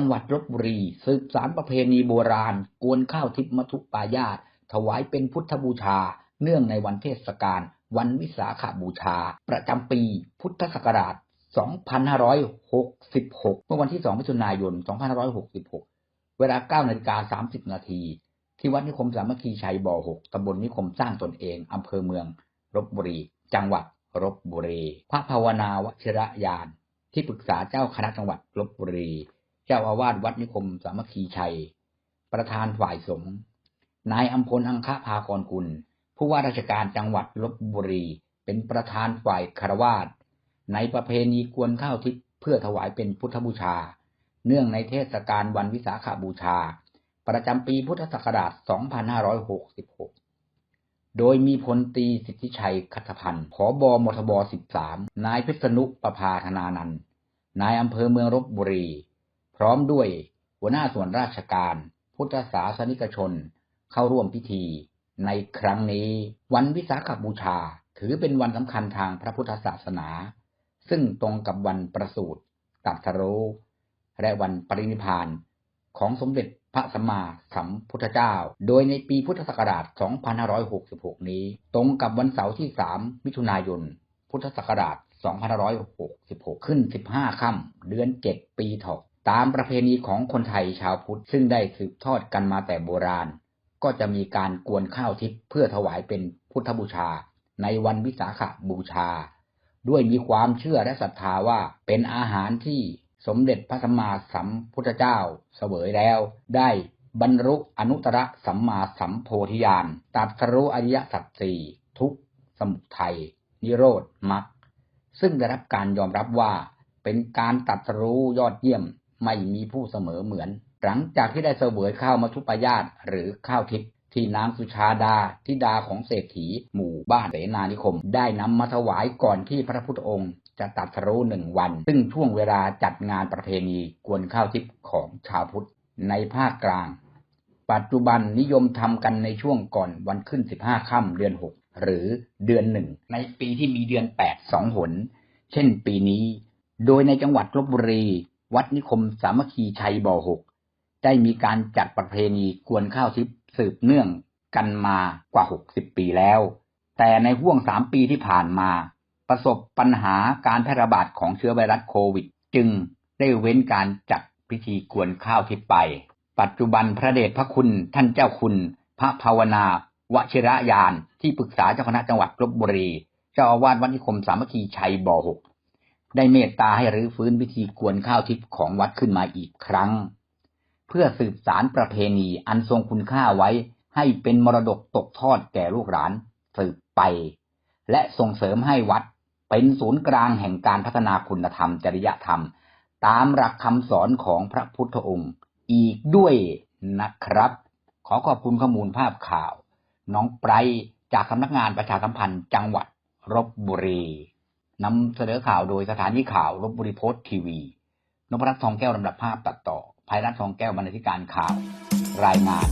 งหวัดลบบุรีสืบสารประเพณีโบราณ กวนข้าวทิพมทุปายาตถวายเป็นพุทธบูชา เนื่องในวันเทศกาลวันวิสาขบูชา ประจำปีพุทธศักราช 2566 เมื่อวันที่ 2 มิถุนายน 2566 เวลา 9นาฬิกา30 นาที ที่วัดนิคมสามัคคีชัยบ่อ 6ตำบลนิคมสร้างตนเองอำเภอเมืองลบบุรี จังหวัดลบบุรี พระภาวนาวชิระยาน ที่ปรึกษาเจ้าคณะจังหวัดลบบุรี เจ้าอาวาสวัดนิคมสามัคคีชัย ประธานฝ่ายสงฆ์นายอัมพลอังคภากรกุล ผู้ว่าราชการจังหวัดลบบุรี เป็นประธานฝ่ายคารวาสในประเพณีกวนข้าวทิพย์เพื่อถวายเป็นพุทธบูชา เนื่องในเทศกาลวันวิสาขบูชา ประจำปีพุทธศักราช 2566 โดยมีพลตีสิทธิชัยคัตพันธ์ผอบอมทบ 13 นายพิษณุประภาธนานันท์นายอำเภอเมืองลบบุรี พร้อมด้วยหัวหน้าส่วนราชการ พุทธศาสนิกชน เข้าร่วมพิธี ในครั้งนี้ วันวิสาขบูชาถือเป็นวันสำคัญทางพระพุทธศาสนา ซึ่งตรงกับวันประสูติตรัสรู้ และวันปรินิพพานของสมเด็จพระสัมมาสัมพุทธเจ้า โดยในปีพุทธศักราช 2566 นี้ ตรงกับวันเสาร์ที่ 3 มิถุนายน พุทธศักราช 2566 ขึ้น 15 ค่ำ เดือน 7 ปีเถาะ ตามประเพณีของคนไทยชาวพุทธซึ่งได้สืบทอดกันมาแต่โบราณ ก็จะมีการกวนข้าวทิพย์เพื่อถวายเป็นพุทธบูชา ในวันวิสาขบูชา ด้วยมีความเชื่อและศรัทธาว่าเป็นอาหารที่สมเด็จพระสัมมาสัมพุทธเจ้าเสวยแล้ว ได้บรรลุอนุตตรสัมมาสัมโพธิญาณตรัสรู้อริยสัจสี่ทุกสมุทัยนิโรธมรรคซึ่งได้รับการยอมรับว่าเป็นการตรัสรู้ยอดเยี่ยม ไม่มีผู้เสมอเหมือน หลังจากที่ได้เสวยข้าวมัทุปยาตหรือข้าวทิพย์ที่นางสุชาดาทิดาของเศรษฐี หมู่บ้านเสนานิคม ได้นำมาถวายก่อนที่พระพุทธองค์จะตรัสรู้หนึ่งวัน ซึ่งช่วงเวลาจัดงานประเพณีกวนข้าวทิพย์ของชาวพุทธในภาคกลาง ปัจจุบันนิยมทำกันในช่วงก่อนวันขึ้น15ค่ำเดือน6หรือเดือนหนึ่งในปีที่มีเดือน8สองหน เช่นปีนี้ โดยในจังหวัดลบบุรี วัดนิคมสามัคคีชัยบ่อ6ได้มีการจัดประเพณีกวนข้าวทิพย์สืบเนื่องกันมากว่า60ปีแล้ว แต่ในห่วง3ปีที่ผ่านมา ประสบปัญหาการแพร่ระบาดของเชื้อไวรัสโควิด จึงได้เว้นการจัดพิธีกวนข้าวทิพย์ไป ปัจจุบันพระเดชพระคุณท่านเจ้าคุณ พระภาวนาวชิระยานที่ปรึกษาเจ้าคณะจังหวัดลบบุรี เจ้าอาวาสวัดนิคมสามัคคีชัยบ่อ6 ได้เมตตาให้รื้อฟื้นพิธีกวนข้าวทิพย์ของวัดขึ้นมาอีกครั้ง เพื่อสืบสารประเพณีอันทรงคุณค่าไว้ให้เป็นมรดกตกทอดแก่ลูกหลานสืบไป และส่งเสริมให้วัดเป็นศูนย์กลางแห่งการพัฒนาคุณธรรมจริยธรรม ตามหลักคำสอนของพระพุทธองค์อีกด้วยนะครับ ขอขอบคุณข้อมูลภาพข่าว น้องไบรจากสำนักงานประชาสัมพันธ์จังหวัดลบบุรี นำเสนอข่าวโดยสถานีข่าวลบบุรีโพสต์ทีวีนพรัตน์ทองแก้วลำดับภาพตัดต่อภัยรัตน์ทองแก้วบรรณาธิการข่าว รายงาน